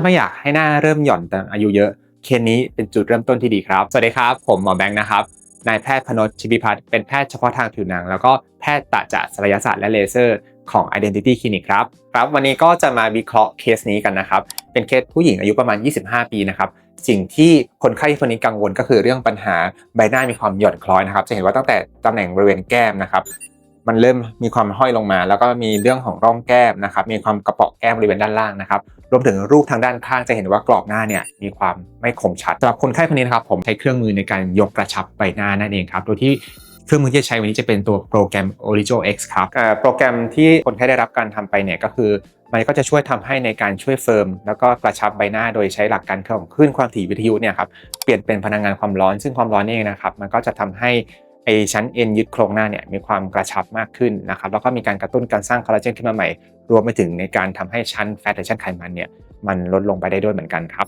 าไม่อยากให้หน้าเริ่มหย่อนแต่อายุเยอะเคสนี้เป็นจุดเริ่มต้นที่ดีครับ สวัสดีครับ ผมหมอแบงค์นะครับนายแพทย์พนชชิบิพัฒน์เป็นแพทย์เฉพาะทางผิวหนัง แล้วก็แพทย์ตะจะศัลยศาสตร์และเลเซอร์ของ Identity Clinic ครับครับ วันนี้ก็จะมาวิเคราะห์เคสนี้กันนะครับ เป็นเคสผู้หญิงอายุประมาณ 25 ปีนะครับ สิ่งที่คนไข้คนนี้กังวลก็คือเรื่องปัญหาใบหน้ามีความหย่อนคล้อยนะครับ จะเห็นว่าตั้งแต่ตำแหน่งบริเวณแก้มนะครับ มันเริ่มมีความห้อยลงมา แล้วก็มีเรื่องของร่องแก้มนะครับ มีความกระเปาะแก้มบริเวณด้านล่างนะครับ รวมถึงรูปทางด้านข้างจะเห็นว่ากรอบหน้าเนี่ยมีความไม่คมชัดสำหรับคนไข้คนนี้นะครับผมใช้เครื่องมือในการยกกระชับใบหน้านั่นเองครับโดยที่เครื่องมือที่จะใช้วันนี้จะเป็นตัวโปรแกรม Origio X ครับเอ่อโปรแกรมที่คนไข้ได้รับการทำไปเนี่ยก็คือ มันก็จะช่วยทำให้ในการช่วยเฟิร์ม แล้วก็กระชับใบหน้าโดยใช้หลักการของคลื่นความถี่วิทยุเนี่ยครับเปลี่ยนเป็นพลังงานความร้อนซึ่งความร้อนนี่เองนะครับมันก็จะทำให้ ไอชั้นเอ็นยึดโครงหน้าเนี่ยมีความกระชับมากขึ้นนะครับแล้วก็มีการกระตุ้นการสร้างคอลลาเจนขึ้นมาใหม่ รวมไปถึงในการทำให้ชั้นแฟตหรือชั้นไขมันเนี่ยมันลดลงไปได้ด้วยเหมือนกันครับ